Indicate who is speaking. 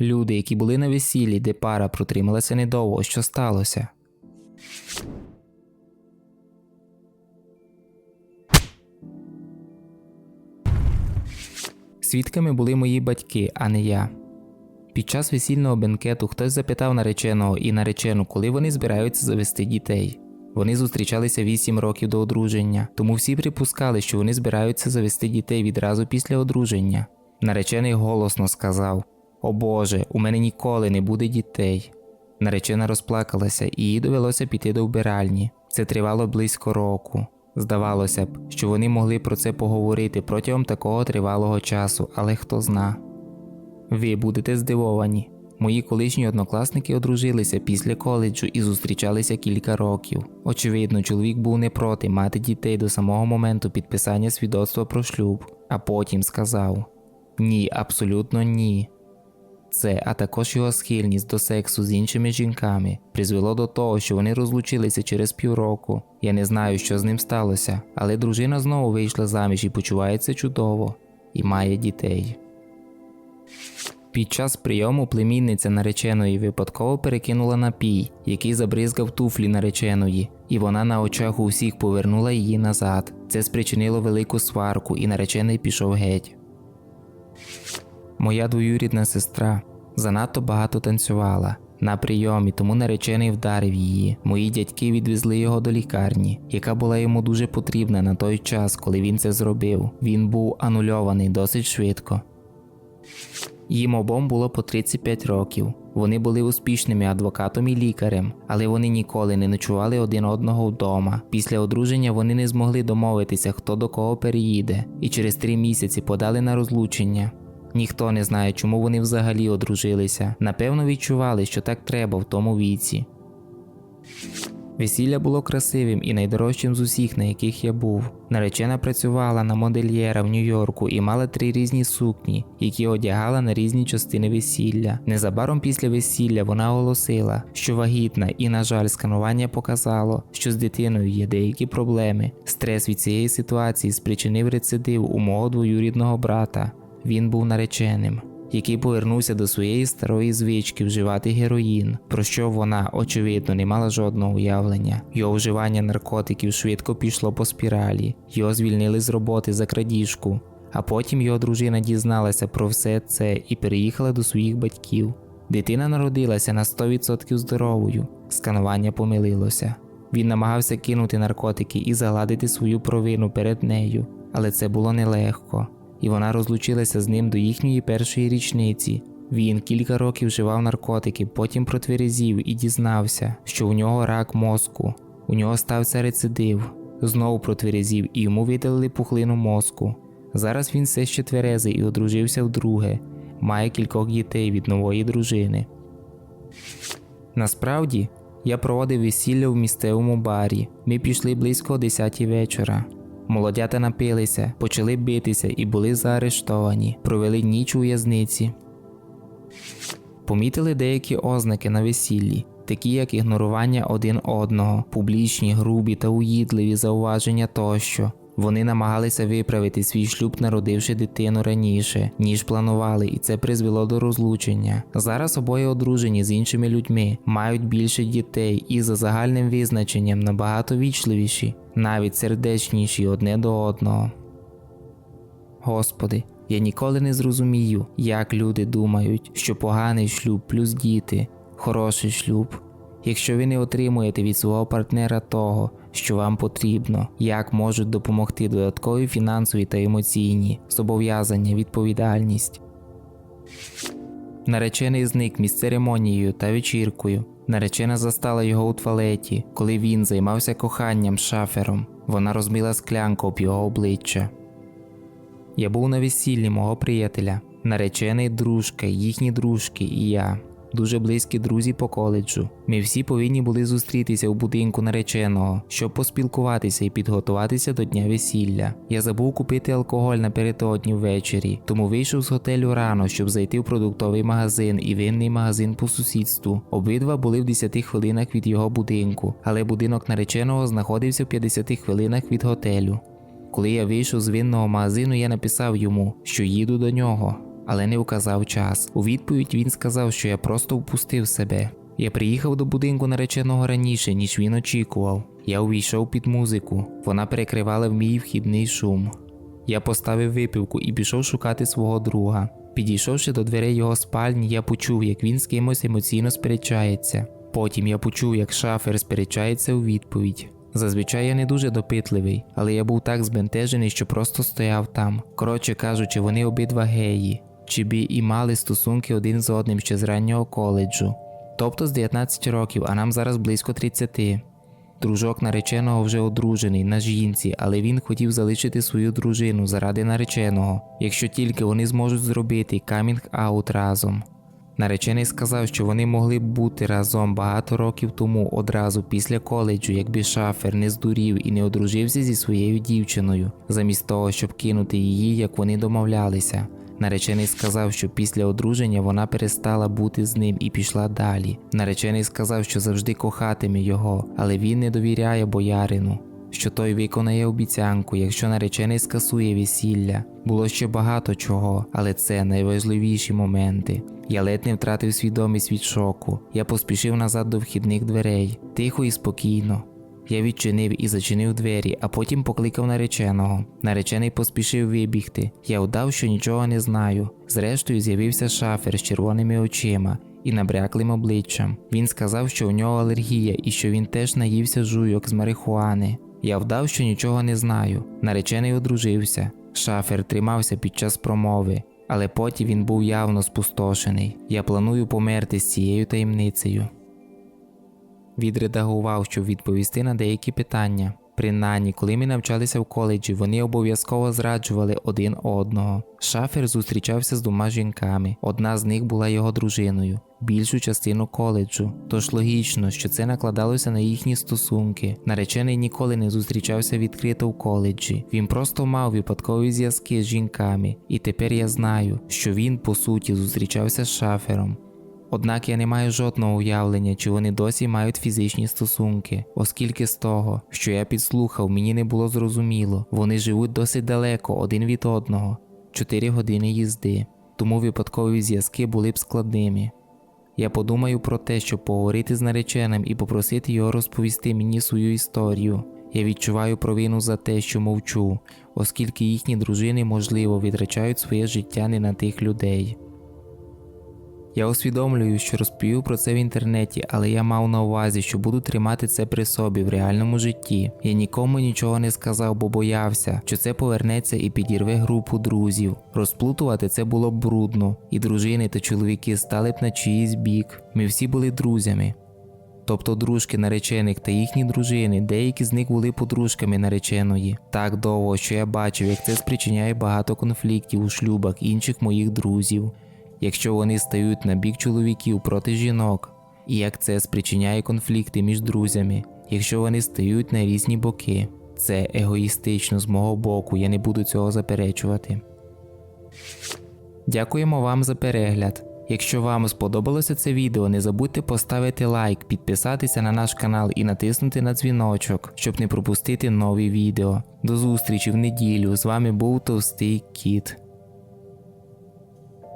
Speaker 1: Люди, які були на весіллі, де пара протрималася недовго, що сталося. Свідками були мої батьки, а не я. Під час весільного бенкету хтось запитав нареченого і наречену, коли вони збираються завести дітей. Вони зустрічалися 8 років до одруження, тому всі припускали, що вони збираються завести дітей відразу після одруження. Наречений голосно сказав: О Боже, у мене ніколи не буде дітей. Наречена розплакалася, і їй довелося піти до вбиральні. Це тривало близько року. Здавалося б, що вони могли про це поговорити протягом такого тривалого часу, але хто зна. Ви будете здивовані. Мої колишні однокласники одружилися після коледжу і зустрічалися кілька років. Очевидно, чоловік був не проти мати дітей до самого моменту підписання свідоцтва про шлюб, а потім сказав: Ні, абсолютно ні. Це, а також його схильність до сексу з іншими жінками, призвело до того, що вони розлучилися через півроку. Я не знаю, що з ним сталося, але дружина знову вийшла заміж і почувається чудово, і має дітей. Під час прийому племінниця нареченої випадково перекинула напій, який забризгав туфлі нареченої, і вона на очах у всіх повернула її назад. Це спричинило велику сварку, і наречений пішов геть. Моя двоюрідна сестра занадто багато танцювала на прийомі, тому наречений вдарив її. Мої дядьки відвезли його до лікарні, яка була йому дуже потрібна на той час, коли він це зробив. Він був анульований досить швидко. Їм обом було по 35 років. Вони були успішними адвокатом і лікарем, але вони ніколи не ночували один одного вдома. Після одруження вони не змогли домовитися, хто до кого переїде, і через три місяці подали на розлучення. Ніхто не знає, чому вони взагалі одружилися. Напевно, відчували, що так треба в тому віці. Весілля було красивим і найдорожчим з усіх, на яких я був. Наречена працювала на модельєра в Нью-Йорку і мала три різні сукні, які одягала на різні частини весілля. Незабаром після весілля вона оголосила, що вагітна, і, на жаль, сканування показало, що з дитиною є деякі проблеми. Стрес від цієї ситуації спричинив рецидив у мого двоюрідного брата. Він був нареченим який повернувся до своєї старої звички вживати героїн, про що вона, очевидно, не мала жодного уявлення. Його вживання наркотиків швидко пішло по спіралі, його звільнили з роботи за крадіжку, а потім його дружина дізналася про все це і переїхала до своїх батьків. Дитина народилася на 100% здоровою, сканування помилилося. Він намагався кинути наркотики і загладити свою провину перед нею, але це було нелегко і вона розлучилася з ним до їхньої першої річниці. Він кілька років вживав наркотики, потім протверезів і дізнався, що у нього рак мозку. У нього стався рецидив, знову протверезів і йому видалили пухлину мозку. Зараз він все ще тверезий і одружився вдруге, має кількох дітей від нової дружини. Насправді, я проводив весілля в місцевому барі. Ми пішли близько о 10 вечора. Молодята напилися, почали битися і були заарештовані, провели ніч у в'язниці. Помітили деякі ознаки на весіллі, такі як ігнорування один одного, публічні, грубі та уїдливі зауваження тощо. Вони намагалися виправити свій шлюб, народивши дитину раніше, ніж планували, і це призвело до розлучення. Зараз обоє одружені з іншими людьми, мають більше дітей і за загальним визначенням набагато вічливіші, навіть сердечніші одне до одного. Господи, я ніколи не зрозумію, як люди думають, що поганий шлюб плюс діти, хороший шлюб. Якщо ви не отримуєте від свого партнера того, що вам потрібно, як можуть допомогти додаткові фінансові та емоційні зобов'язання, відповідальність. Наречений зник між церемонією та вечіркою. Наречена застала його у туалеті, коли він займався коханням з шафером. Вона розбила склянку об його обличчя. Я був на весіллі мого приятеля, наречений дружка, їхні дружки і я дуже близькі друзі по коледжу. Ми всі повинні були зустрітися у будинку нареченого, щоб поспілкуватися і підготуватися до дня весілля. Я забув купити алкоголь напередодні ввечері, тому вийшов з готелю рано, щоб зайти в продуктовий магазин і винний магазин по сусідству. Обидва були в 10 хвилинах від його будинку, але будинок нареченого знаходився в 50 хвилинах від готелю. Коли я вийшов з винного магазину, я написав йому, що їду до нього але не вказав час. У відповідь він сказав, що я просто впустив себе. Я приїхав до будинку нареченого раніше, ніж він очікував. Я увійшов під музику, вона перекривала в мій вхідний шум. Я поставив випивку і пішов шукати свого друга. Підійшовши до дверей його спальні, я почув, як він з кимось емоційно сперечається. Потім я почув, як шафер сперечається у відповідь. Зазвичай я не дуже допитливий, але я був так збентежений, що просто стояв там. Коротше кажучи, вони обидва геї, чи бі і мали стосунки один з одним ще з раннього коледжу. Тобто з 19 років, а нам зараз близько 30. Дружок нареченого вже одружений на жінці, але він хотів залишити свою дружину заради нареченого, якщо тільки вони зможуть зробити камінг-аут разом. Наречений сказав, що вони могли б бути разом багато років тому, одразу після коледжу, якби шафер не здурів і не одружився зі своєю дівчиною, замість того, щоб кинути її, як вони домовлялися. Наречений сказав, що після одруження вона перестала бути з ним і пішла далі. Наречений сказав, що завжди кохатиме його, але він не довіряє боярину. Що той виконає обіцянку, якщо наречений скасує весілля. Було ще багато чого, але це найважливіші моменти. Я ледь не втратив свідомість від шоку. Я поспішив назад до вхідних дверей, тихо і спокійно. Я відчинив і зачинив двері, а потім покликав нареченого. Наречений поспішив вибігти. Я вдав, що нічого не знаю. Зрештою, з'явився шафер з червоними очима і набряклим обличчям. Він сказав, що у нього алергія і що він теж наївся жуйок з марихуани. Я вдав, що нічого не знаю. Наречений одружився. Шафер тримався під час промови, але потім він був явно спустошений. Я планую померти з цією таємницею. Відредагував, щоб відповісти на деякі питання. Принаймні, коли ми навчалися в коледжі, вони обов'язково зраджували один одного. Шафер зустрічався з двома жінками, одна з них була його дружиною, більшу частину коледжу. Тож логічно, що це накладалося на їхні стосунки. Наречений ніколи не зустрічався відкрито в коледжі. Він просто мав випадкові зв'язки з жінками, і тепер я знаю, що він по суті зустрічався з шафером. Однак я не маю жодного уявлення, чи вони досі мають фізичні стосунки, оскільки з того, що я підслухав, мені не було зрозуміло, вони живуть досить далеко один від одного 4 години їзди, тому випадкові зв'язки були б складними. Я подумаю про те, щоб поговорити з нареченим і попросити його розповісти мені свою історію. Я відчуваю провину за те, що мовчу, оскільки їхні дружини, можливо, витрачають своє життя не на тих людей. Я усвідомлюю, що розповів про це в інтернеті, але я мав на увазі, що буду тримати це при собі в реальному житті. Я нікому нічого не сказав, бо боявся, що це повернеться і підірве групу друзів. Розплутувати це було б брудно, і дружини та чоловіки стали б на чиїсь бік. Ми всі були друзями. Тобто дружки наречених та їхні дружини, деякі з них були подружками нареченої. Так довго, що я бачив, як це спричиняє багато конфліктів у шлюбах інших моїх друзів якщо вони стають на бік чоловіків проти жінок, і як це спричиняє конфлікти між друзями, якщо вони стають на різні боки. Це егоїстично з мого боку, я не буду цього заперечувати. Дякуємо вам за перегляд. Якщо вам сподобалося це відео, не забудьте поставити лайк, підписатися на наш канал і натиснути на дзвіночок, щоб не пропустити нові відео. До зустрічі в неділю. З вами був Товстий Кіт.